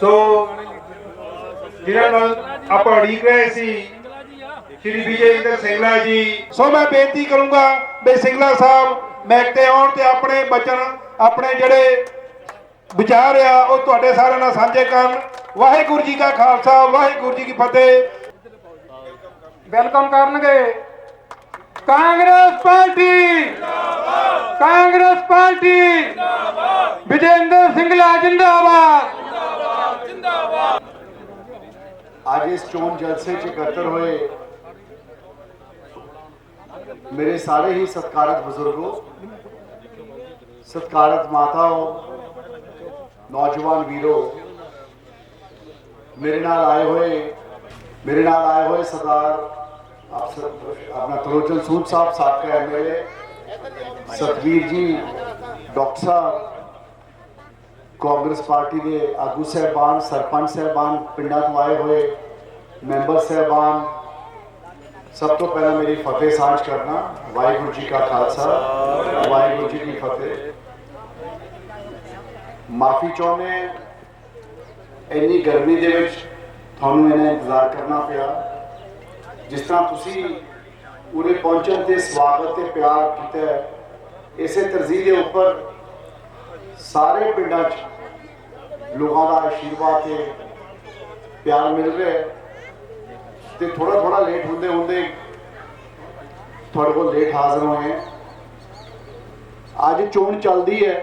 ਸੋ ਜਿਨ੍ਹਾਂ ਨਾਲ ਆਪਾਂ ਉਡੀਕ ਰਹੇ ਸੀ ਸ਼੍ਰੀ ਵਿਜੇ ਇੰਦਰ ਸਿੰਗਲਾ ਜੀ। ਸੋ ਮੈਂ ਬੇਨਤੀ ਕਰੂੰਗਾ ਵੀ ਸਿੰਗਲਾ ਸਾਹਿਬ ਮੈਕ ਤੇ ਆਉਣ ਤੇ ਆਪਣੇ ਬਚਨ ਆਪਣੇ ਜਿਹੜੇ ਵਿਚਾਰ ਆ ਉਹ ਤੁਹਾਡੇ ਸਾਰਿਆਂ ਨਾਲ ਸਾਂਝੇ ਕਰਨ। ਵਾਹਿਗੁਰੂ ਜੀ ਕਾ ਖਾਲਸਾ ਵਾਹਿਗੁਰੂ ਜੀ ਕੀ ਫਤਿਹ। ਵੈਲਕਮ ਕਰਨਗੇ। ਕਾਂਗਰਸ ਪਾਰਟੀ। ਜਿੰਦਾਬਾਦ ਕਾਂਗਰਸ ਪਾਰਟੀ। ਜਿੰਦਾਬਾਦ ਵਿਜੇਂਦਰ ਸਿੰਗਲਾ ਜਿੰਦਾਬਾਦ। ਅੱਜ ਇਸ ਚੋਣ ਜਲਸੇ 'ਚ ਇਕੱਤਰ ਹੋਏ ਮੇਰੇ ਸਾਰੇ ਹੀ ਸਤਿਕਾਰਤ ਬਜ਼ੁਰਗੋ ਸਤਿਕਾਰਤ ਮਾਤਾਓ ਨੌਜਵਾਨ ਵੀਰੋ ਮੇਰੇ ਨਾਲ ਆਏ ਹੋਏ ਮੇਰੇ ਨਾਲ ਆਏ ਹੋਏ ਸਰਦਾਰ ਆਪ ਸਰ- ਆਪਣਾ ਤਰੋਚਨ ਸੂਦ ਸਾਹਿਬ ਸਾਬਕਾ ਐਮਐਲਏ ਸਤਵੀਰ ਜੀ ਡਾਕਟਰ ਸਾਹਿਬ ਕਾਂਗਰਸ ਪਾਰਟੀ ਦੇ ਆਗੂ ਸਹਿਬਾਨ, ਸਰਪੰਚ ਸਹਿਬਾਨ, ਪਿੰਡਾਂ ਤੋਂ ਆਏ ਹੋਏ ਮੈਂਬਰ ਸਹਿਬਾਨ, ਸਭ ਤੋਂ ਪਹਿਲਾਂ ਮੇਰੀ ਫਤਿਹ ਸਾਂਝ ਕਰਨਾ, ਵਾਹਿਗੁਰੂ ਜੀ ਕਾ ਖਾਲਸਾ, ਵਾਹਿਗੁਰੂ ਜੀ ਕੀ ਫਤਿਹ। ਮਾਫੀ ਚਾਹੁੰਦੇ ਇੰਨੀ ਗਰਮੀ ਦੇ ਵਿੱਚ ਤੁਹਾਨੂੰ ਇਹਨਾਂ ਇੰਤਜ਼ਾਰ ਕਰਨਾ ਪਿਆ। ਜਿਸ ਤਰ੍ਹਾਂ ਤੁਸੀਂ ਉਰੇ ਪਹੁੰਚਣ ਤੇ ਸਵਾਗਤ ਤੇ ਪਿਆਰ ਕੀਤਾ ਇਸੇ ਤਰਜ਼ੀਹ ਦੇ ਉੱਪਰ ਸਾਰੇ ਪਿੰਡਾਂ 'ਚ ਲੋਕਾਂ ਦਾ ਆਸ਼ੀਰਵਾਦ ਤੇ ਪਿਆਰ ਮਿਲ ਰਿਹਾ ਹੈ। ਤੇ ਥੋੜਾ ਥੋੜਾ ਲੇਟ ਹੁੰਦੇ ਹੁੰਦੇ ਤੁਹਾਡੇ ਕੋਲ ਲੇਟ ਹਾਜ਼ਰ ਹੋਏ ਹਾਂ। ਅੱਜ ਚੋਣ ਚੱਲਦੀ ਹੈ।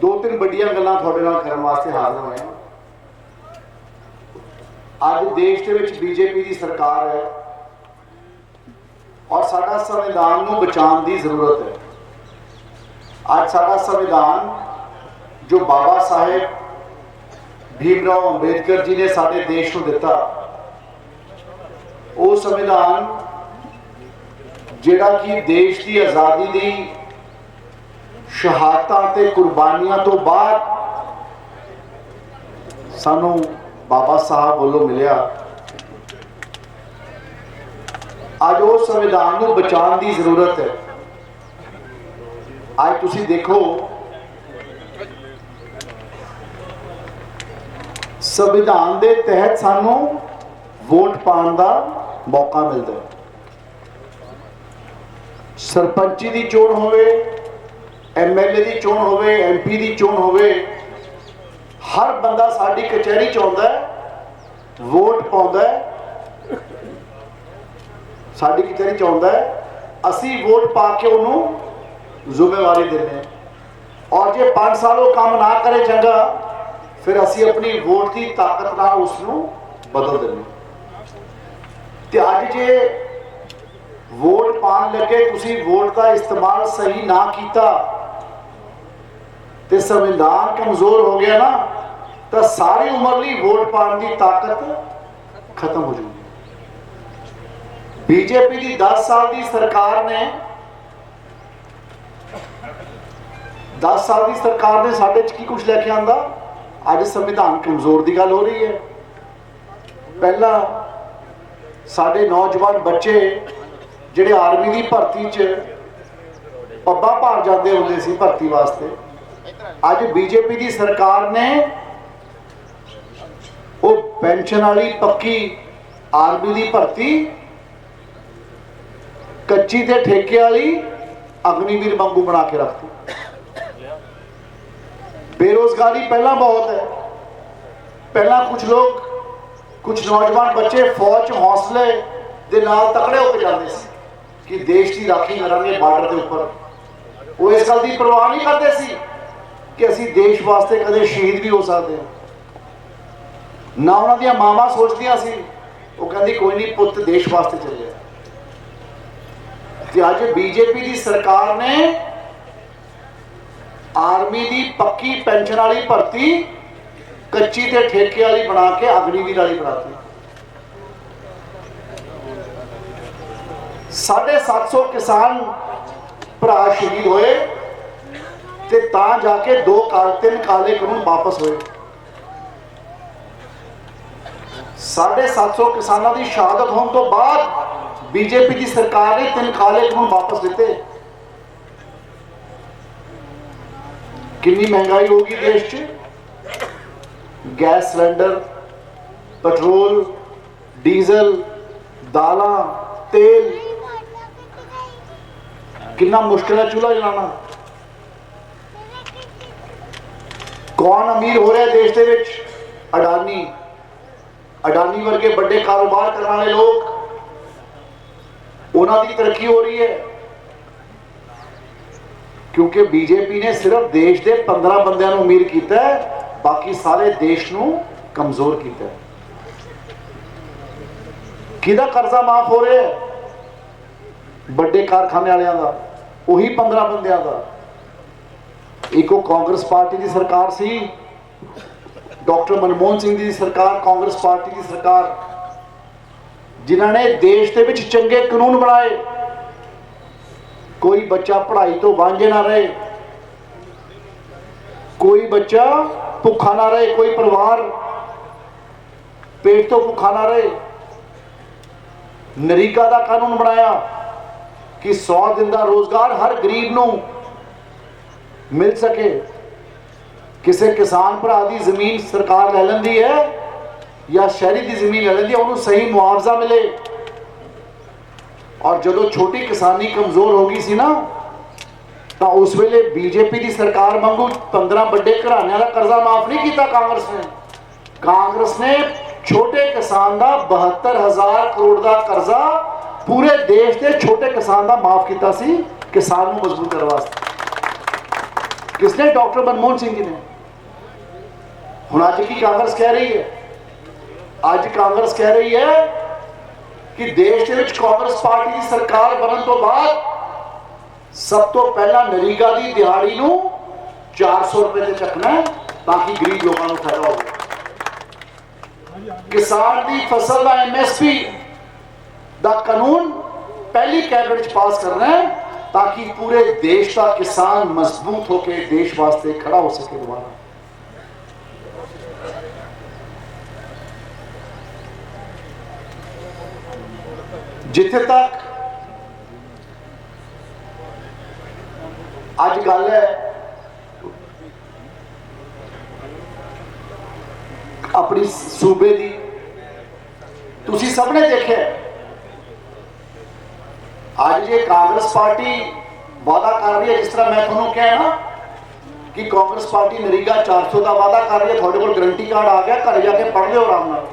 ਦੋ ਤਿੰਨ ਵੱਡੀਆਂ ਗੱਲਾਂ ਤੁਹਾਡੇ ਨਾਲ ਕਰਨ ਵਾਸਤੇ ਹਾਜ਼ਰ ਹੋਏ ਅੱਜ ਦੇਸ਼ ਦੇ ਵਿੱਚ ਬੀਜੇਪੀ ਦੀ ਸਰਕਾਰ ਹੈ। ਔਰ ਸਾਡਾ ਸੰਵਿਧਾਨ ਨੂੰ ਬਚਾਉਣ ਦੀ ਜ਼ਰੂਰਤ ਹੈ। ਅੱਜ ਸਾਡਾ ਸੰਵਿਧਾਨ, ਜੋ ਬਾਬਾ ਸਾਹਿਬ ਭੀਮਰਾਓ ਅੰਬੇਦਕਰ ਜੀ ਨੇ ਸਾਡੇ ਦੇਸ਼ ਨੂੰ ਦਿੱਤਾ, ਉਹ ਸੰਵਿਧਾਨ ਜਿਹੜਾ ਕਿ ਦੇਸ਼ ਦੀ ਆਜ਼ਾਦੀ ਦੀ ਸ਼ਹਾਦਤਾਂ ਤੇ ਕੁਰਬਾਨੀਆਂ ਤੋਂ ਬਾਅਦ ਸਾਨੂੰ ਬਾਬਾ ਸਾਹਿਬ ਵੱਲੋਂ ਮਿਲਿਆ। ਅੱਜ ਉਹ ਸੰਵਿਧਾਨ ਨੂੰ ਬਚਾਉਣ ਦੀ ਜ਼ਰੂਰਤ ਹੈ। ਅੱਜ ਤੁਸੀਂ ਦੇਖੋ, ਸੰਵਿਧਾਨ ਦੇ ਤਹਿਤ ਸਾਨੂੰ ਵੋਟ ਪਾਉਣ ਦਾ ਮੌਕਾ ਮਿਲਦਾ ਹੈ। ਸਰਪੰਚੀ ਦੀ ਚੋਣ ਹੋਵੇ ਐਮਐਲਏ ਦੀ ਚੋਣ ਹੋਵੇ ਐਮਪੀ ਦੀ ਚੋਣ ਹੋਵੇ, ਹਰ ਬੰਦਾ ਸਾਡੀ ਕਚਹਿਰੀ ਚ ਆਉਂਦਾ ਵੋਟ ਪਾਉਂਦਾ ਸਾਡੀ ਕਚਹਿਰੀ ਚ ਆਉਂਦਾ ਹੈ? ਅਸੀਂ ਵੋਟ ਪਾ ਕੇ ਉਹਨੂੰ ਜ਼ਿੰਮੇਵਾਰੀ ਦਿੰਦੇ ਹਾਂ। ਔਰ ਜੇ 5 ਸਾਲ ਉਹ ਕੰਮ ਨਾ ਕਰੇ ਚੰਗਾ, ਫਿਰ ਅਸੀਂ ਆਪਣੀ ਵੋਟ ਦੀ ਤਾਕਤ ਨਾਲ ਉਸ ਨੂੰ ਬਦਲ ਦਿੰਦੇ ਤੇ ਅੱਜ ਜੇ ਵੋਟ ਪਾਣ ਲੱਗੇ, ਤੁਸੀਂ ਵੋਟ ਦਾ ਇਸਤੇਮਾਲ ਸਹੀ ਨਾ ਕੀਤਾ, ਤੇ ਸੰਵਿਧਾਨ ਕਮਜ਼ੋਰ ਹੋ ਗਿਆ ਨਾ, ਤਾਂ ਸਾਰੀ ਉਮਰ ਲਈ ਵੋਟ ਪਾਣ ਦੀ ਤਾਕਤ ਖਤਮ ਹੋ ਜਾਊਗੀ ਬੀਜੇਪੀ ਦੀ 10 ਸਾਲ ਦੀ ਸਰਕਾਰ ਨੇ 10 ਸਾਲ ਦੀ ਸਰਕਾਰ ਨੇ ਸਾਡੇ ਚ ਕੀ ਕੁਝ ਲੈ ਕੇ ਆਂਦਾ? ਅੱਜ ਸੰਵਿਧਾਨ ਕਮਜ਼ੋਰ ਦੀ ਗੱਲ ਹੋ ਰਹੀ ਹੈ। ਪਹਿਲਾਂ ਸਾਡੇ ਨੌਜਵਾਨ ਬੱਚੇ ਜਿਹੜੇ ਆਰਮੀ ਦੀ ਭਰਤੀ 'ਚ ਪੱਬਾਂ ਭਾਰ ਜਾਂਦੇ ਹੁੰਦੇ ਸੀ ਭਰਤੀ ਵਾਸਤੇ, ਅੱਜ ਬੀਜੇਪੀ ਦੀ ਸਰਕਾਰ ਨੇ ਉਹ ਪੈਨਸ਼ਨ ਵਾਲੀ ਪੱਕੀ ਆਰਮੀ ਦੀ ਭਰਤੀ ਕੱਚੀ ਤੇ ਠੇਕੇ ਵਾਲੀ ਅਗਨੀਵੀਰ ਵਾਂਗੂ ਬਣਾ ਕੇ ਰੱਖਤੀ ਬੇਰੋਜ਼ਗਾਰੀ ਪਹਿਲਾਂ ਬਹੁਤ ਹੈ। ਪਹਿਲਾਂ ਕੁਝ ਲੋਕ ਕੁਝ ਨੌਜਵਾਨ ਬੱਚੇ ਫੌਜ 'ਚ ਹੌਸਲੇ ਦੇ ਨਾਲ ਤਕੜੇ ਹੋ ਕੇ ਜਾਂਦੇ ਸੀ ਕਿ ਦੇਸ਼ ਦੀ ਰਾਖੀ ਕਰਾਂਗੇ ਬਾਰਡਰ ਦੇ ਉੱਪਰ। ਉਹ ਇਸ ਗੱਲ ਦੀ ਪਰਵਾਹ ਨਹੀਂ ਕਰਦੇ ਸੀ ਕਿ ਅਸੀਂ ਦੇਸ਼ ਵਾਸਤੇ ਕਦੇ ਸ਼ਹੀਦ ਵੀ ਹੋ ਸਕਦੇ ਹਾਂ। ਨਾ ਉਹਨਾਂ ਦੀਆਂ ਮਾਵਾਂ ਸੋਚਦੀਆਂ ਸੀ, ਉਹ ਕਹਿੰਦੀ ਕੋਈ ਨਹੀਂ, ਪੁੱਤ ਦੇਸ਼ ਵਾਸਤੇ ਚੱਲਿਆ ਤੇ ਅੱਜ ਬੀਜੇਪੀ ਦੀ ਸਰਕਾਰ ਨੇ ਆਰਮੀ ਦੀ ਪੱਕੀ ਪੈਨਸ਼ਨ ਵਾਲੀ ਭਰਤੀ, ਕੱਚੀ ਤੇ ਠੇਕੇ ਵਾਲੀ ਬਣਾ ਕੇ ਅਗਨੀਵੀਰ ਵਾਲੀ ਬਣਾਤੀ। 750 ਕਿਸਾਨ ਭਰਾ ਸ਼ਹੀਦ ਹੋਏ ਤੇ ਤਾਂ ਜਾ ਕੇ ਦੋ ਕਾਲ, ਤਿੰਨ ਕਾਲੇ ਕਾਨੂੰਨ ਵਾਪਸ ਹੋਏ। 750 ਕਿਸਾਨਾਂ ਦੀ ਸ਼ਹਾਦਤ ਹੋਣ ਤੋਂ ਬਾਅਦ ਬੀਜੇਪੀ ਦੀ ਸਰਕਾਰ ਨੇ ਤਿੰਨ ਕਾਲੇ ਕਾਨੂੰਨ ਵਾਪਸ ਦਿੱਤੇ ਕਿੰਨੀ ਮਹਿੰਗਾਈ ਹੋ ਗਈ ਦੇਸ਼ 'ਚ ਗੈਸ ਸਿਲੰਡਰ ਪੈਟਰੋਲ ਡੀਜ਼ਲ ਦਾਲਾਂ ਤੇਲ ਕਿੰਨਾ ਮੁਸ਼ਕਿਲ ਹੈ ਚੁੱਲ੍ਹਾ ਜਲਾਉਣਾ ਕੌਣ ਅਮੀਰ ਹੋ ਰਿਹਾ ਦੇਸ਼ ਦੇ ਵਿੱਚ ਅਡਾਨੀ ਅਡਾਨੀ ਵਰਗੇ ਵੱਡੇ ਕਾਰੋਬਾਰ ਕਰਨ ਵਾਲੇ ਲੋਕ ਉਹਨਾਂ ਦੀ ਤਰੱਕੀ ਹੋ ਰਹੀ ਹੈ। ਕਿਉਂਕਿ ਬੀਜੇਪੀ ਨੇ ਸਿਰਫ ਦੇਸ਼ ਦੇ 15 ਬੰਦਿਆਂ ਨੂੰ ਅਮੀਰ ਕੀਤਾ ਬਾਕੀ ਸਾਰੇ ਦੇਸ਼ ਨੂੰ ਕਮਜ਼ੋਰ ਕੀਤਾ ਕਿਹਦਾ ਕਰਜ਼ਾ ਮਾਫ ਹੋ ਰਿਹਾ ਹੈ? ਵੱਡੇ ਕਾਰਖਾਨੇ ਵਾਲਿਆਂ ਦਾ, ਉਹੀ 15 ਬੰਦਿਆਂ ਦਾ। ਇੱਕ ਉਹ ਕਾਂਗਰਸ ਪਾਰਟੀ ਦੀ ਸਰਕਾਰ ਸੀ, ਡਾਕਟਰ ਮਨਮੋਹਨ ਸਿੰਘ ਦੀ ਸਰਕਾਰ, ਕਾਂਗਰਸ ਪਾਰਟੀ ਦੀ ਸਰਕਾਰ। ਜਿਨ੍ਹਾਂ ਨੇ ਦੇਸ਼ ਦੇ ਵਿੱਚ ਚੰਗੇ ਕਾਨੂੰਨ ਬਣਾਏ। ਕੋਈ ਬੱਚਾ ਪੜ੍ਹਾਈ ਤੋਂ ਵਾਂਝੇ ਨਾ ਰਹੇ। ਕੋਈ ਬੱਚਾ ਭੁੱਖਾ ਨਾ ਰਹੇ, ਕੋਈ ਪਰਿਵਾਰ ਪੇਟ ਤੋਂ ਭੁੱਖਾ ਨਾ ਰਹੇ। ਨਰੀਕਾ ਦਾ ਕਾਨੂੰਨ ਬਣਾਇਆ ਕਿ 100 ਦਿਨ ਦਾ ਰੋਜ਼ਗਾਰ ਹਰ ਗਰੀਬ ਨੂੰ ਮਿਲ ਸਕੇ। ਕਿਸੇ ਕਿਸਾਨ ਭਰਾ ਦੀ ਜ਼ਮੀਨ ਸਰਕਾਰ ਲੈ ਲੈਂਦੀ ਹੈ। ਜਾਂ ਸ਼ਹਿਰੀ ਦੀ ਜ਼ਮੀਨ ਲੈ ਲੈਂਦੀ ਹੈ ਉਹਨੂੰ ਸਹੀ ਮੁਆਵਜ਼ਾ ਮਿਲੇ ਔਰ ਜਦੋਂ ਛੋਟੀ ਕਿਸਾਨੀ ਕਮਜ਼ੋਰ ਹੋ ਗਈ ਸੀ ਨਾ ਤਾਂ ਉਸ ਵੇਲੇ ਬੀਜੇਪੀ ਦੀ ਸਰਕਾਰ ਵਾਂਗੂ 15 ਵੱਡੇ ਘਰਾਣਿਆਂ ਦਾ ਕਰਜ਼ਾ ਮਾਫ ਨਹੀਂ ਕੀਤਾ ਕਾਂਗਰਸ ਨੇ ਕਾਂਗਰਸ ਨੇ ਛੋਟੇ ਕਿਸਾਨ ਦਾ 72000 ਕਰੋੜ ਦਾ ਕਰਜ਼ਾ ਪੂਰੇ ਦੇਸ਼ ਦੇ ਛੋਟੇ ਕਿਸਾਨ ਦਾ ਮਾਫ ਕੀਤਾ ਸੀ ਕਿਸਾਨ ਨੂੰ ਮਜ਼ਬੂਤ ਕਰਨ ਵਾਸਤੇ ਕਿਸਨੇ ਡਾਕਟਰ ਮਨਮੋਹਨ ਸਿੰਘ ਜੀ ਨੇ ਹੁਣ ਅੱਜ ਕੀ ਕਾਂਗਰਸ ਕਹਿ ਰਹੀ ਹੈ ਅੱਜ ਕਾਂਗਰਸ ਕਹਿ ਰਹੀ ਹੈ ਕਿ ਦੇਸ਼ ਦੇ ਵਿੱਚ ਕਾਂਗਰਸ ਪਾਰਟੀ ਦੀ ਸਰਕਾਰ ਬਣਨ ਤੋਂ ਬਾਅਦ ਸਭ ਤੋਂ ਪਹਿਲਾਂ ਨਰੀਗਾ ਦੀ ਦਿਹਾੜੀ ਨੂੰ 400 ਰੁਪਏ ਤੇ ਚੱਕਣਾ ਤਾਂ ਕਿ ਗਰੀਬ ਲੋਕਾਂ ਨੂੰ ਫਾਇਦਾ ਹੋਵੇ। ਕਿਸਾਨ ਦੀ ਫਸਲ ਦਾ ਐਮਐਸਪੀ ਦਾ ਕਾਨੂੰਨ ਪਹਿਲੀ ਕੈਬਨਿਟ ਚ ਪਾਸ ਕਰਨਾ ਹੈ ਤਾਂ ਕਿ ਪੂਰੇ ਦੇਸ਼ ਦਾ ਕਿਸਾਨ ਮਜ਼ਬੂਤ ਹੋ ਕੇ ਦੇਸ਼ ਵਾਸਤੇ ਖੜਾ ਹੋ ਸਕੇ ਦੁਬਾਰਾ। ਜਿੱਥੇ ਤੱਕ ਅੱਜ ਗੱਲ ਹੈ, ਆਪਣੀ ਸੂਬੇ ਦੀ, ਤੁਸੀਂ ਸਭ ਨੇ ਦੇਖਿਆ ਅੱਜ ਜੇ ਕਾਂਗਰਸ ਪਾਰਟੀ ਵਾਅਦਾ ਕਰ ਰਹੀ ਹੈ, ਜਿਸ ਤਰ੍ਹਾਂ ਮੈਂ ਤੁਹਾਨੂੰ ਕਿਹਾ ਨਾ, ਕਿ ਕਾਂਗਰਸ ਪਾਰਟੀ ਨਰੀਗਾ 400 ਦਾ ਵਾਅਦਾ ਕਰ ਰਹੀ ਹੈ, ਤੁਹਾਡੇ ਕੋਲ ਗਰੰਟੀ ਕਾਰਡ ਆ ਗਿਆ, ਘਰ ਜਾ ਕੇ ਪੜ੍ਹ ਲਿਓ ਆਰਾਮ ਨਾਲ।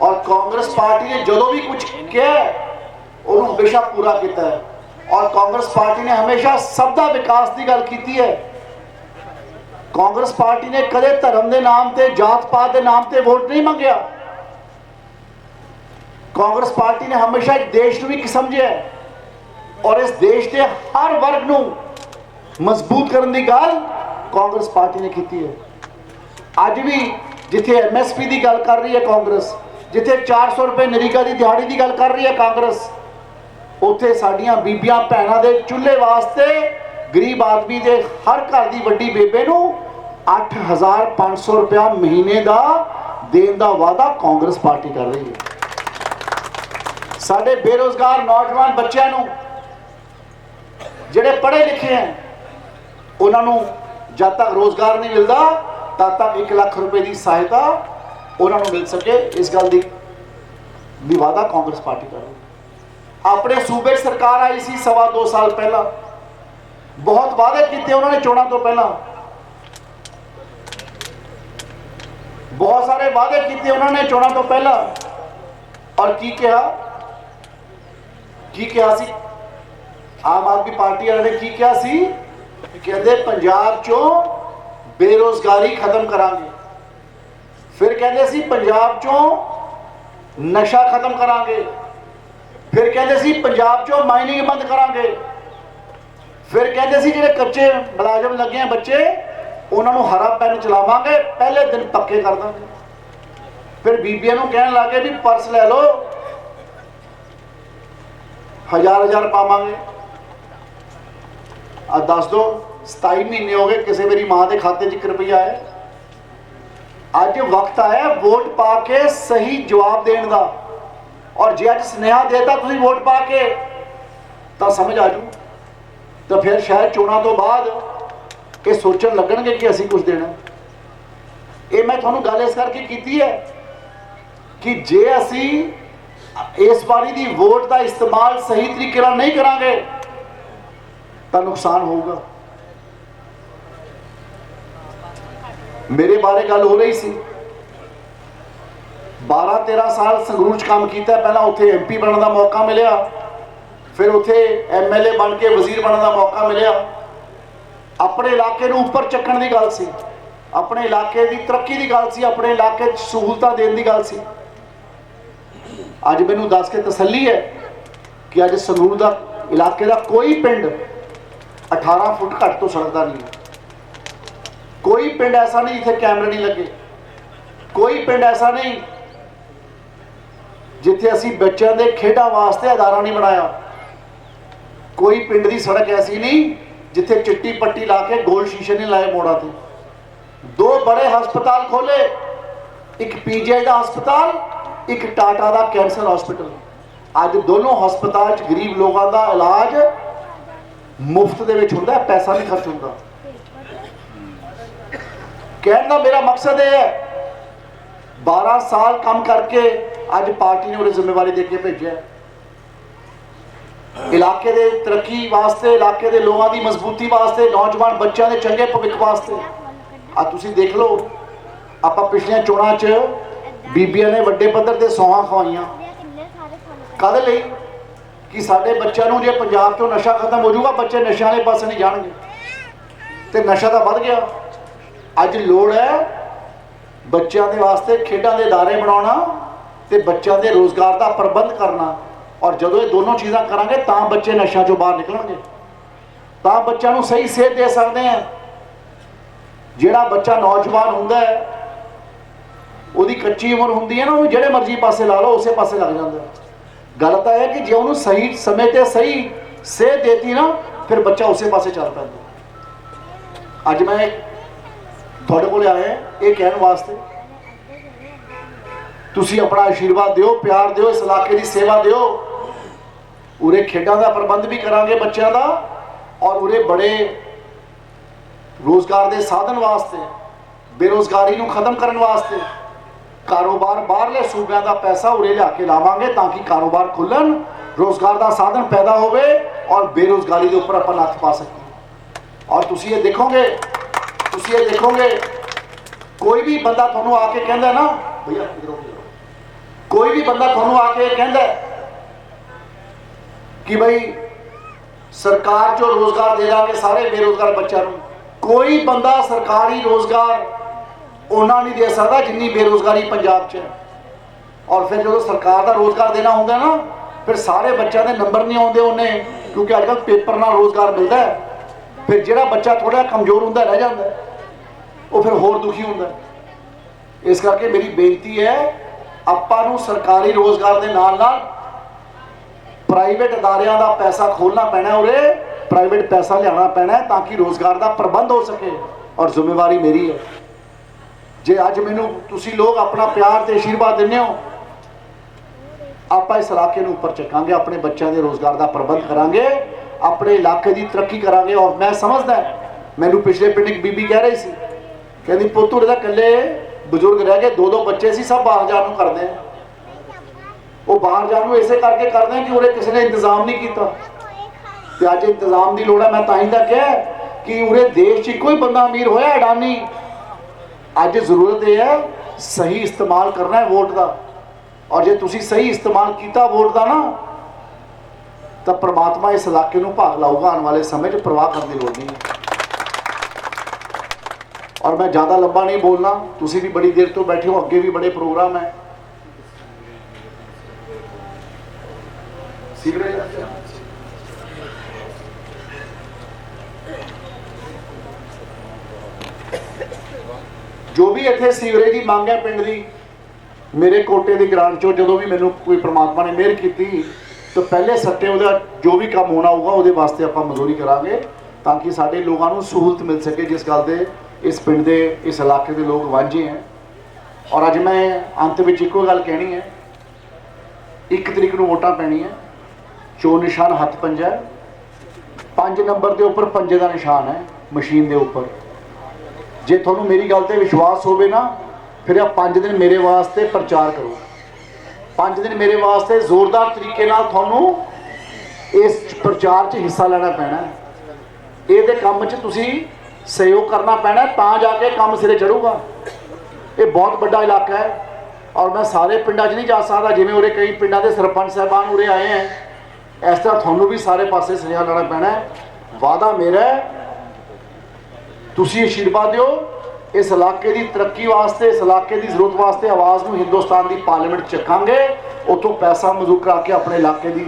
ਔਰ ਕਾਂਗਰਸ ਪਾਰਟੀ ਨੇ ਜਦੋਂ ਵੀ ਕੁਝ ਕਿਹਾ ਉਹਨੂੰ ਹਮੇਸ਼ਾ ਪੂਰਾ ਕੀਤਾ ਹੈ। ਔਰ ਕਾਂਗਰਸ ਪਾਰਟੀ ਨੇ ਹਮੇਸ਼ਾ ਸਭ ਦਾ ਵਿਕਾਸ ਦੀ ਗੱਲ ਕੀਤੀ ਹੈ। ਕਾਂਗਰਸ ਪਾਰਟੀ ਨੇ ਕਦੇ ਧਰਮ ਦੇ ਨਾਮ ਤੇ, ਜਾਤ ਪਾਤ ਦੇ ਨਾਮ ਤੇ ਵੋਟ ਨਹੀਂ ਮੰਗਿਆ। ਕਾਂਗਰਸ ਪਾਰਟੀ ਨੇ ਹਮੇਸ਼ਾ ਇਸ ਦੇਸ਼ ਨੂੰ ਇੱਕ ਸਮਝਿਆ ਔਰ ਇਸ ਦੇਸ਼ ਦੇ ਹਰ ਵਰਗ ਨੂੰ ਮਜ਼ਬੂਤ ਕਰਨ ਦੀ ਗੱਲ ਕਾਂਗਰਸ ਪਾਰਟੀ ਨੇ ਕੀਤੀ ਹੈ। ਅੱਜ ਵੀ ਜਿੱਥੇ ਐਮਐਸਪੀ ਦੀ ਗੱਲ ਕਰ ਰਹੀ ਹੈ ਕਾਂਗਰਸ ਜਿੱਥੇ 400 ਰੁਪਏ ਨਰੀਕਾ ਦੀ ਦਿਹਾੜੀ ਦੀ ਗੱਲ ਕਰ ਰਹੀ ਹੈ ਕਾਂਗਰਸ, ਉੱਥੇ ਸਾਡੀਆਂ ਬੀਬੀਆਂ ਭੈਣਾਂ ਦੇ ਚੁੱਲ੍ਹੇ ਵਾਸਤੇ ਗਰੀਬ ਆਦਮੀ ਦੇ ਹਰ ਘਰ ਦੀ ਵੱਡੀ ਬੇਬੇ ਨੂੰ 8500 ਰੁਪਇਆ ਮਹੀਨੇ ਦਾ ਦੇਣ ਦਾ ਵਾਅਦਾ ਕਾਂਗਰਸ ਪਾਰਟੀ ਕਰ ਰਹੀ ਹੈ। ਸਾਡੇ ਬੇਰੋਜ਼ਗਾਰ ਨੌਜਵਾਨ ਬੱਚਿਆਂ ਨੂੰ ਜਿਹੜੇ ਪੜ੍ਹੇ ਲਿਖੇ ਹੈ, ਉਹਨਾਂ ਨੂੰ ਜਦ ਤੱਕ ਰੋਜ਼ਗਾਰ ਨਹੀਂ ਮਿਲਦਾ, ਤਦ ਤੱਕ 1 ਲੱਖ ਰੁਪਏ ਦੀ ਸਹਾਇਤਾ ਉਹਨਾਂ ਨੂੰ ਮਿਲ ਸਕੇ, ਇਸ ਗੱਲ ਦੀ ਵੀ ਵਾਅਦਾ ਕਾਂਗਰਸ ਪਾਰਟੀ ਕਰ ਰਹੀ ਆਪਣੇ ਸੂਬੇ ਸਰਕਾਰ ਆਈ ਸੀ ਸਵਾ ਦੋ ਸਾਲ ਪਹਿਲਾਂ। ਬਹੁਤ ਵਾਅਦੇ ਕੀਤੇ ਉਹਨਾਂ ਨੇ ਚੋਣਾਂ ਤੋਂ ਪਹਿਲਾਂ। ਬਹੁਤ ਸਾਰੇ ਵਾਅਦੇ ਕੀਤੇ ਉਹਨਾਂ ਨੇ ਚੋਣਾਂ ਤੋਂ ਪਹਿਲਾਂ। ਔਰ ਕੀ ਕਿਹਾ? ਕੀ ਕਿਹਾ ਸੀ? ਆਮ ਆਦਮੀ ਪਾਰਟੀ ਵਾਲਿਆਂ ਨੇ ਕੀ ਕਿਹਾ ਸੀ? ਕਹਿੰਦੇ, ਪੰਜਾਬ 'ਚੋਂ ਬੇਰੋਜ਼ਗਾਰੀ ਖਤਮ ਕਰਾਂਗੇ। ਫਿਰ ਕਹਿੰਦੇ ਸੀ ਪੰਜਾਬ 'ਚੋਂ ਨਸ਼ਾ ਖਤਮ ਕਰਾਂਗੇ। ਫਿਰ ਕਹਿੰਦੇ ਸੀ ਪੰਜਾਬ 'ਚੋਂ ਮਾਈਨਿੰਗ ਬੰਦ ਕਰਾਂਗੇ। ਫਿਰ ਕਹਿੰਦੇ ਸੀ ਜਿਹੜੇ ਕੱਚੇ ਮੁਲਾਜ਼ਮ ਲੱਗੇ ਆ ਬੱਚੇ, ਉਹਨਾਂ ਨੂੰ ਹਰਾ ਪੈਨ ਚਲਾਵਾਂਗੇ, ਪਹਿਲੇ ਦਿਨ ਪੱਕੇ ਕਰ ਦਾਂਗੇ। ਫਿਰ ਬੀਬੀਆਂ ਨੂੰ ਕਹਿਣ ਲੱਗੇ ਵੀ ਪਰਸ ਲੈ ਲਓ, ਹਜ਼ਾਰ ਹਜ਼ਾਰ ਪਾਵਾਂਗੇ। ਆ ਦੱਸ ਦੋ 27 ਮਹੀਨੇ ਹੋ ਗਏ, ਕਿਸੇ ਮੇਰੀ ਮਾਂ ਦੇ ਖਾਤੇ 'ਚ 1 ਰੁਪਈਆ ਹੈ ਅੱਜ ਵਕਤ ਆਇਆ ਵੋਟ ਪਾ ਕੇ ਸਹੀ ਜਵਾਬ ਦੇਣ ਦਾ। ਔਰ ਜੇ ਅੱਜ ਸੁਨੇਹਾ ਦੇਤਾ ਤੁਸੀਂ ਵੋਟ ਪਾ ਕੇ, ਤਾਂ ਸਮਝ ਆ ਜੂ। ਤਾਂ ਫਿਰ ਸ਼ਾਇਦ ਚੋਣਾਂ ਤੋਂ ਬਾਅਦ ਇਹ ਸੋਚਣ ਲੱਗਣਗੇ ਕਿ ਅਸੀਂ ਕੁਝ ਦੇਣਾ। ਇਹ ਮੈਂ ਤੁਹਾਨੂੰ ਗੱਲ ਇਸ ਕਰਕੇ ਕੀਤੀ ਹੈ ਕਿ ਜੇ ਅਸੀਂ ਇਸ ਵਾਰੀ ਦੀ ਵੋਟ ਦਾ ਇਸਤੇਮਾਲ ਸਹੀ ਤਰੀਕੇ ਨਾਲ ਨਹੀਂ ਕਰਾਂਗੇ, ਤਾਂ ਨੁਕਸਾਨ ਹੋਊਗਾ। ਮੇਰੇ ਬਾਰੇ ਗੱਲ ਹੋ ਰਹੀ ਸੀ। 12 13 ਸਾਲ ਸੰਗਰੂਰ ਚ ਕੰਮ ਕੀਤਾ, ਪਹਿਲਾਂ ਉੱਥੇ ਐਮਪੀ ਬਣਨ ਦਾ ਮੌਕਾ ਮਿਲਿਆ, ਫਿਰ ਉੱਥੇ ਐਮਐਲਏ ਬਣ ਕੇ ਵਜ਼ੀਰ ਬਣਨ ਦਾ ਮੌਕਾ ਮਿਲਿਆ। ਆਪਣੇ ਇਲਾਕੇ ਨੂੰ ਉੱਪਰ ਚੱਕਣ ਦੀ ਗੱਲ ਸੀ। ਆਪਣੇ ਇਲਾਕੇ ਦੀ ਤਰੱਕੀ ਦੀ ਗੱਲ ਸੀ, ਆਪਣੇ ਇਲਾਕੇ 'ਚ ਸਹੂਲਤਾਂ ਦੇਣ ਦੀ ਗੱਲ ਸੀ। ਅੱਜ ਮੈਨੂੰ ਦੱਸ ਕੇ ਤਸੱਲੀ ਹੈ ਕਿ ਅੱਜ ਸੰਗਰੂਰ ਦਾ ਇਲਾਕੇ ਦਾ ਕੋਈ ਪਿੰਡ 18 ਫੁੱਟ ਘੱਟ ਤੋਂ ਸੜਕਦਾ ਨਹੀਂ ਹੈ। ਕੋਈ ਪਿੰਡ ਐਸਾ ਨਹੀਂ ਜਿੱਥੇ ਕੈਮਰੇ ਨਹੀਂ ਲੱਗੇ। ਕੋਈ ਪਿੰਡ ਐਸਾ ਨਹੀਂ ਜਿੱਥੇ ਅਸੀਂ ਬੱਚਿਆਂ ਦੇ ਖੇਡਾਂ ਵਾਸਤੇ ਅਦਾਰਾ ਨਹੀਂ ਬਣਾਇਆ। ਕੋਈ ਪਿੰਡ ਦੀ ਸੜਕ ਐਸੀ ਨਹੀਂ ਜਿੱਥੇ ਚਿੱਟੀ ਪੱਟੀ ਲਾ ਕੇ ਗੋਲ ਸ਼ੀਸ਼ੇ ਨਹੀਂ ਲਾਏ ਮੋੜਾਂ ਤੇ। ਦੋ ਬੜੇ ਹਸਪਤਾਲ ਖੋਲੇ ਇੱਕ ਪੀਜੀਆਈ ਦਾ ਹਸਪਤਾਲ, ਇੱਕ ਟਾਟਾ ਦਾ ਕੈਂਸਰ ਹਸਪੀਟਲ ਅੱਜ ਦੋਨੋਂ ਹਸਪਤਾਲ 'ਚ ਗਰੀਬ ਲੋਕਾਂ ਦਾ ਇਲਾਜ ਮੁਫਤ ਦੇ ਵਿੱਚ ਹੁੰਦਾ, ਪੈਸਾ ਨਹੀਂ ਖਰਚ ਹੁੰਦਾ। ਕਹਿਣ ਦਾ ਮੇਰਾ ਮਕਸਦ ਇਹ ਹੈ 12 ਸਾਲ ਕੰਮ ਕਰਕੇ ਅੱਜ ਪਾਰਟੀ ਨੇ ਉਹਦੀ ਜ਼ਿੰਮੇਵਾਰੀ ਦੇ ਕੇ ਭੇਜਿਆ ਇਲਾਕੇ ਦੇ ਤਰੱਕੀ ਵਾਸਤੇ, ਇਲਾਕੇ ਦੇ ਲੋਕਾਂ ਦੀ ਮਜ਼ਬੂਤੀ ਵਾਸਤੇ, ਨੌਜਵਾਨ ਬੱਚਿਆਂ ਦੇ ਚੰਗੇ ਭਵਿੱਖ ਵਾਸਤੇ। ਆ ਤੁਸੀਂ ਦੇਖ ਲਓ, ਆਪਾਂ ਪਿਛਲੀਆਂ ਚੋਣਾਂ 'ਚ ਬੀਬੀਆਂ ਨੇ ਵੱਡੇ ਪੱਧਰ ਤੇ ਸੌਹਾਂ ਖਵਾਈਆਂ। ਕਾਹਦੇ ਲਈ ਕਿ ਸਾਡੇ ਬੱਚਿਆਂ ਨੂੰ ਜੇ ਪੰਜਾਬ ਤੋਂ ਨਸ਼ਾ ਖਤਮ ਹੋ ਜਾਊਗਾ, ਬੱਚੇ ਨਸ਼ਿਆਂ ਵਾਲੇ ਪਾਸੇ ਨਹੀਂ ਜਾਣਗੇ। ਤੇ ਨਸ਼ਾ ਤਾਂ ਵੱਧ ਗਿਆ। ਅੱਜ ਲੋੜ ਹੈ ਬੱਚਿਆਂ ਦੇ ਵਾਸਤੇ ਖੇਡਾਂ ਦੇ ادارے ਬਣਾਉਣਾ ਤੇ ਬੱਚਿਆਂ ਦੇ ਰੋਜ਼ਗਾਰ ਦਾ ਪ੍ਰਬੰਧ ਕਰਨਾ ਔਰ ਜਦੋਂ ਇਹ ਦੋਨੋਂ ਚੀਜ਼ਾਂ ਕਰਾਂਗੇ ਤਾਂ ਬੱਚੇ ਨਸ਼ਾ ਚੋਂ ਬਾਹਰ ਨਿਕਲਣਗੇ ਤਾਂ ਬੱਚਿਆਂ ਨੂੰ ਸਹੀ ਸੇਧ ਦੇ ਸਕਦੇ ਆ ਜਿਹੜਾ ਬੱਚਾ ਨੌਜਵਾਨ ਹੁੰਦਾ ਹੈ ਉਹਦੀ ਕੱਚੀ ਉਮਰ ਹੁੰਦੀ ਹੈ ਨਾ ਉਹਨੂੰ ਜਿਹੜੇ ਮਰਜ਼ੀ ਪਾਸੇ ਲਾ ਲਓ ਉਸੇ ਪਾਸੇ ਲੱਗ ਜਾਂਦਾ ਹੈ। ਗੱਲ ਤਾਂ ਇਹ ਹੈ ਕਿ ਜੇ ਉਹਨੂੰ ਸਹੀ ਸਮੇਂ ਤੇ ਸਹੀ ਸੇਧ ਦੇਤੀ ਨਾ ਫਿਰ ਬੱਚਾ ਉਸੇ ਪਾਸੇ ਚੱਲ ਪੈਂਦਾ ਅੱਜ ਮੈਂ ਤੁਹਾਡੇ ਕੋਲ ਆਏ ਇਹ ਕਹਿਣ ਵਾਸਤੇ। ਤੁਸੀਂ ਆਪਣਾ ਆਸ਼ੀਰਵਾਦ ਦਿਓ, ਪਿਆਰ ਦਿਓ, ਇਸ ਇਲਾਕੇ ਦੀ ਸੇਵਾ ਦਿਓ। ਉਰੇ ਖੇਡਾਂ ਦਾ ਪ੍ਰਬੰਧ ਵੀ ਕਰਾਂਗੇ ਬੱਚਿਆਂ ਦਾ, ਔਰ ਉਰੇ ਬੜੇ ਰੋਜ਼ਗਾਰ ਦੇ ਸਾਧਨ ਵਾਸਤੇ, ਬੇਰੋਜ਼ਗਾਰੀ ਨੂੰ ਖਤਮ ਕਰਨ ਵਾਸਤੇ ਕਾਰੋਬਾਰ ਬਾਹਰਲੇ ਸੂਬਿਆਂ ਦਾ ਪੈਸਾ ਉਰੇ ਲਿਆ ਕੇ ਲਾਵਾਂਗੇ ਤਾਂ ਕਿ ਕਾਰੋਬਾਰ ਖੁੱਲਣ, ਰੋਜ਼ਗਾਰ ਦਾ ਸਾਧਨ ਪੈਦਾ ਹੋਵੇ ਔਰ ਬੇਰੋਜ਼ਗਾਰੀ ਦੇ ਉੱਪਰ ਆਪਾਂ ਨੱਥ ਪਾ ਸਕੀਏ। ਔਰ ਤੁਸੀਂ ਇਹ ਦੇਖੋਗੇ ਤੁਸੀਂ ਇਹ ਦੇਖੋਗੇ, ਕੋਈ ਵੀ ਬੰਦਾ ਤੁਹਾਨੂੰ ਆ ਕੇ ਕਹਿੰਦਾ ਨਾ, ਭਈਆ ਕੋਈ ਵੀ ਬੰਦਾ ਤੁਹਾਨੂੰ ਆ ਕੇ ਕਹਿੰਦਾ ਕਿ ਭਾਈ ਸਰਕਾਰ ਜੋ ਰੋਜ਼ਗਾਰ ਦੇ ਦਾਂਗੇ ਸਾਰੇ ਬੇਰੋਜ਼ਗਾਰ ਬੱਚਿਆਂ ਨੂੰ। ਕੋਈ ਬੰਦਾ ਸਰਕਾਰੀ ਰੋਜ਼ਗਾਰ ਉਹਨਾਂ ਨਹੀਂ ਦੇ ਸਕਦਾ ਜਿੰਨੀ ਬੇਰੋਜ਼ਗਾਰੀ ਪੰਜਾਬ 'ਚ ਹੈ। ਔਰ ਫਿਰ ਜਦੋਂ ਸਰਕਾਰ ਦਾ ਰੋਜ਼ਗਾਰ ਦੇਣਾ ਹੁੰਦਾ ਨਾ, ਫਿਰ ਸਾਰੇ ਬੱਚਿਆਂ ਦੇ ਨੰਬਰ ਨਹੀਂ ਆਉਂਦੇ ਉਹਨੇ, ਕਿਉਂਕਿ ਅੱਜ ਕੱਲ੍ਹ ਪੇਪਰ ਨਾਲ ਰੋਜ਼ਗਾਰ ਮਿਲਦਾ ਹੈ। ਫਿਰ ਜਿਹੜਾ ਬੱਚਾ ਥੋੜਾ ਕਮਜ਼ੋਰ ਹੁੰਦਾ, ਰਹਿ ਜਾਂਦਾ ਉਹ ਫਿਰ ਹੋਰ ਦੁਖੀ ਹੁੰਦਾ ਇਸ ਕਰਕੇ ਮੇਰੀ ਬੇਨਤੀ ਹੈ, ਆਪਾਂ ਨੂੰ ਸਰਕਾਰੀ ਰੋਜ਼ਗਾਰ ਦੇ ਨਾਲ ਨਾਲ ਪ੍ਰਾਈਵੇਟ ਅਦਾਰਿਆਂ ਦਾ ਪੈਸਾ ਖੋਲਣਾ ਪੈਣਾ ਉਰੇ ਪ੍ਰਾਈਵੇਟ ਪੈਸਾ ਲਿਆਉਣਾ ਪੈਣਾ ਤਾਂ ਕਿ ਰੋਜ਼ਗਾਰ ਦਾ ਪ੍ਰਬੰਧ ਹੋ ਸਕੇ ਔਰ ਜ਼ਿੰਮੇਵਾਰੀ ਮੇਰੀ ਹੈ। ਜੇ ਅੱਜ ਮੈਨੂੰ ਤੁਸੀਂ ਲੋਕ ਆਪਣਾ ਪਿਆਰ ਤੇ ਆਸ਼ੀਰਵਾਦ ਦਿੰਦੇ ਹੋ, ਆਪਾਂ ਇਸ ਇਲਾਕੇ ਨੂੰ ਉੱਪਰ ਚੱਕਾਂਗੇ, ਆਪਣੇ ਬੱਚਿਆਂ ਦੇ ਰੋਜ਼ਗਾਰ ਦਾ ਪ੍ਰਬੰਧ ਕਰਾਂਗੇ। ਆਪਣੇ ਇਲਾਕੇ ਦੀ ਤਰੱਕੀ ਕਰਾਂਗੇ ਔਰ ਮੈਂ ਸਮਝਦਾ ਮੈਨੂੰ ਪਿਛਲੇ ਪਿੰਡ ਇੱਕ ਬੀਬੀ ਕਹਿ ਰਹੀ ਸੀ, ਕਹਿੰਦੀ, ਪੁੱਤ ਉਹਦੇ ਤਾਂ ਇਕੱਲੇ ਬਜ਼ੁਰਗ ਰਹਿ ਗਏ ਦੋ ਦੋ ਬੱਚੇ ਸੀ, ਸਭ ਬਾਹਰ ਜਾਣ ਨੂੰ ਕਰਦੇ ਆ। ਉਹ ਬਾਹਰ ਜਾਣ ਨੂੰ ਇਸੇ ਕਰਕੇ ਕਰਦੇ ਆ ਕਿ ਉਰੇ ਕਿਸੇ ਨੇ ਇੰਤਜ਼ਾਮ ਨਹੀਂ ਕੀਤਾ। ਤੇ ਅੱਜ ਇੰਤਜ਼ਾਮ ਦੀ ਲੋੜ ਹੈ ਮੈਂ ਤਾਂ ਹੀ ਤਾਂ ਕਿਹਾ ਕਿ ਉਰੇ ਦੇਸ਼ 'ਚ ਇੱਕੋ ਹੀ ਬੰਦਾ ਅਮੀਰ ਹੋਇਆ, ਅਡਾਨੀ। ਅੱਜ ਜ਼ਰੂਰਤ ਇਹ ਹੈ, ਸਹੀ ਇਸਤੇਮਾਲ ਕਰਨਾ ਹੈ ਵੋਟ ਦਾ। ਔਰ ਜੇ ਤੁਸੀਂ ਸਹੀ ਇਸਤੇਮਾਲ ਕੀਤਾ ਵੋਟ ਦਾ ਨਾ ਤਾਂ ਪ੍ਰਮਾਤਮਾ ਇਸ ਇਲਾਕੇ ਨੂੰ ਭਾਗ ਲਾਊਗਾ, ਆਉਣ ਵਾਲੇ ਸਮੇਂ 'ਚ ਪ੍ਰਵਾਹ ਕਰਨ ਦੀ ਲੋੜ ਨਹੀਂ ਹੈ। ਔਰ ਮੈਂ ਜ਼ਿਆਦਾ ਲੰਬਾ ਨਹੀਂ ਬੋਲਣਾ, ਤੁਸੀਂ ਵੀ ਬੜੀ ਦੇਰ ਤੋਂ ਬੈਠੇ ਹੋ, ਅੱਗੇ ਵੀ ਬੜੇ ਪ੍ਰੋਗਰਾਮ ਹੈ। ਸੀਵਰੇਜ ਜੋ ਵੀ ਇੱਥੇ ਸੀਵਰੇਜ ਦੀ ਮੰਗ ਹੈ ਪਿੰਡ ਦੀ, ਮੇਰੇ ਕੋਟੇ ਦੀ ਗ੍ਰਾਂਟ ਚੋਂ ਜਦੋਂ ਵੀ ਮੈਨੂੰ ਕੋਈ ਪ੍ਰਮਾਤਮਾ ਨੇ ਮਿਹਰ ਕੀਤੀ ਤਾਂ ਪਹਿਲੇ ਸੱਟੇ ਉਹਦਾ ਜੋ ਵੀ ਕੰਮ ਹੋਣਾ ਹੋਊਗਾ, ਉਹਦੇ ਵਾਸਤੇ ਆਪਾਂ ਮਜ਼ਦੂਰੀ ਕਰਾਂਗੇ ਤਾਂ ਕਿ ਸਾਡੇ ਲੋਕਾਂ ਨੂੰ ਸਹੂਲਤ ਮਿਲ ਸਕੇ ਜਿਸ ਗੱਲ ਦੇ ਇਸ ਪਿੰਡ ਦੇ, ਇਸ ਇਲਾਕੇ ਦੇ ਲੋਕ ਵਾਂਝੇ ਹੈ ਔਰ ਅੱਜ ਮੈਂ ਅੰਤ ਵਿੱਚ ਇੱਕੋ ਗੱਲ ਕਹਿਣੀ ਹੈ ਇੱਕ ਤਰੀਕ ਨੂੰ ਵੋਟਾਂ ਪੈਣੀਆਂ, ਚੋਣ ਨਿਸ਼ਾਨ ਹੱਥ ਪੰਜਾ ਹੈ। ਪੰਜ ਨੰਬਰ ਦੇ ਉੱਪਰ ਪੰਜੇ ਦਾ ਨਿਸ਼ਾਨ ਹੈ ਮਸ਼ੀਨ ਦੇ ਉੱਪਰ। ਜੇ ਤੁਹਾਨੂੰ ਮੇਰੀ ਗੱਲ ਤੇ ਵਿਸ਼ਵਾਸ ਹੋਵੇ ਨਾ, ਫਿਰ ਆ 5 ਦਿਨ ਮੇਰੇ ਵਾਸਤੇ ਪ੍ਰਚਾਰ ਕਰੋ। ਪੰਜ ਦਿਨ ਮੇਰੇ ਵਾਸਤੇ ਜ਼ੋਰਦਾਰ ਤਰੀਕੇ ਨਾਲ ਤੁਹਾਨੂੰ ਇਸ ਪ੍ਰਚਾਰ 'ਚ ਹਿੱਸਾ ਲੈਣਾ ਪੈਣਾ ਇਹਦੇ ਕੰਮ 'ਚ ਤੁਸੀਂ ਸਹਿਯੋਗ ਕਰਨਾ ਪੈਣਾ ਤਾਂ ਜਾ ਕੇ ਕੰਮ ਸਿਰੇ ਚੜੂਗਾ। ਇਹ ਬਹੁਤ ਵੱਡਾ ਇਲਾਕਾ ਹੈ ਔਰ ਮੈਂ ਸਾਰੇ ਪਿੰਡਾਂ 'ਚ ਨਹੀਂ ਜਾ ਸਕਦਾ, ਜਿਵੇਂ ਉਰੇ ਕਈ ਪਿੰਡਾਂ ਦੇ ਸਰਪੰਚ ਸਾਹਿਬਾਨ ਉਰੇ ਆਏ ਹੈ। ਇਸ ਤਰ੍ਹਾਂ ਤੁਹਾਨੂੰ ਵੀ ਸਾਰੇ ਪਾਸੇ ਸੁਨੇਹਾ ਲੈਣਾ ਪੈਣਾ ਹੈ। ਵਾਦਾ ਮੇਰਾ ਤੁਸੀਂ ਅਸ਼ੀਰਵਾਦ ਦਿਓ ਇਸ ਇਲਾਕੇ ਦੀ ਤਰੱਕੀ ਵਾਸਤੇ, ਇਸ ਇਲਾਕੇ ਦੀ ਜ਼ਰੂਰਤ ਵਾਸਤੇ ਆਵਾਜ਼ ਨੂੰ ਹਿੰਦੁਸਤਾਨ ਦੀ ਪਾਰਲੀਮੈਂਟ ਚੱਕਾਂਗੇ ਉੱਥੋਂ ਪੈਸਾ ਮਜ਼ੂਰ ਕਰਾ ਕੇ ਆਪਣੇ ਇਲਾਕੇ ਦੀ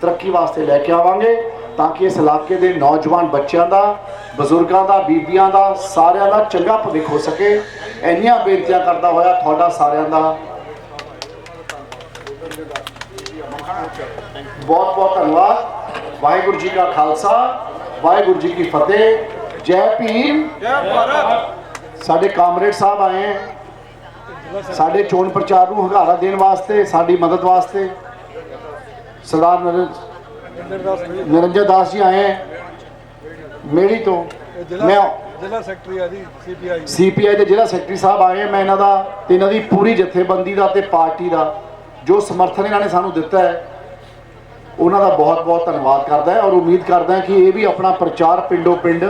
ਤਰੱਕੀ ਵਾਸਤੇ ਲੈ ਕੇ ਆਵਾਂਗੇ ਤਾਂ ਕਿ ਇਸ ਇਲਾਕੇ ਦੇ ਨੌਜਵਾਨ ਬੱਚਿਆਂ ਦਾ, ਬਜ਼ੁਰਗਾਂ ਦਾ, ਬੀਬੀਆਂ ਦਾ, ਸਾਰਿਆਂ ਦਾ ਚੰਗਾ ਭਵਿੱਖ ਹੋ ਸਕੇ। ਇੰਨੀਆਂ ਬੇਨਤੀਆਂ ਕਰਦਾ ਹੋਇਆ ਤੁਹਾਡਾ ਸਾਰਿਆਂ ਦਾ। ਬਹੁਤ ਬਹੁਤ ਧੰਨਵਾਦ। ਵਾਹਿਗੁਰੂ ਜੀ ਕਾ ਖਾਲਸਾ, ਵਾਹਿਗੁਰੂ ਜੀ ਕੀ ਫਤਿਹ। ਜੈ ਭੀਮ। ਜੈ ਭਾਰਤ। ਸਾਡੇ ਕਾਮਰੇਡ ਸਾਹਿਬ ਆਏ ਹੈ। ਸਾਡੇ ਚੋਣ ਪ੍ਰਚਾਰ ਨੂੰ ਹੰਗਾਰਾ ਦੇਣ ਵਾਸਤੇ ਸਾਡੀ ਮਦਦ ਵਾਸਤੇ ਸਰਦਾਰ ਨਰਿੰ- ਨਿਰੰਜਨ ਦਾਸ ਜੀ ਆਏ ਮੇਰੀ ਤੋਂ ਮੈਂ ਜ਼ਿਲ੍ਹਾ ਸੈਕਟਰੀ ਆ ਜੀ ਸੀਪੀਆਈ ਸੀਪੀਆਈ ਦੇ। ਜ਼ਿਲ੍ਹਾ ਸੈਕਟਰੀ ਸਾਹਿਬ ਆਏ। ਮੈਂ ਇਹਨਾਂ ਦਾ ਤੇ ਇਹਨਾਂ ਦੀ ਪੂਰੀ ਜਥੇਬੰਦੀ ਦਾ ਤੇ ਪਾਰਟੀ ਦਾ ਜੋ ਸਮਰਥਨ ਇਹਨਾਂ ਨੇ ਸਾਨੂੰ ਦਿੱਤਾ ਹੈ ਉਹਨਾਂ ਦਾ ਬਹੁਤ ਬਹੁਤ ਧੰਨਵਾਦ ਕਰਦਾ ਹੈ ਔਰ ਉਮੀਦ ਕਰਦਾ ਹਾਂ ਕਿ ਇਹ ਵੀ ਆਪਣਾ ਪ੍ਰਚਾਰ ਪਿੰਡੋ ਪਿੰਡ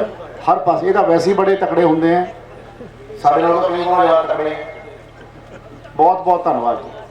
ਹਰ ਪਾਸੇ ਇਹ ਤਾਂ ਵੈਸੇ ਹੀ ਬੜੇ ਤਕੜੇ ਹੁੰਦੇ ਆ ਸਾਡੇ ਨਾਲ ਕਈ ਯਾਦ ਜ਼ਿਆਦਾ ਬਹੁਤ ਬਹੁਤ ਧੰਨਵਾਦ ਜੀ।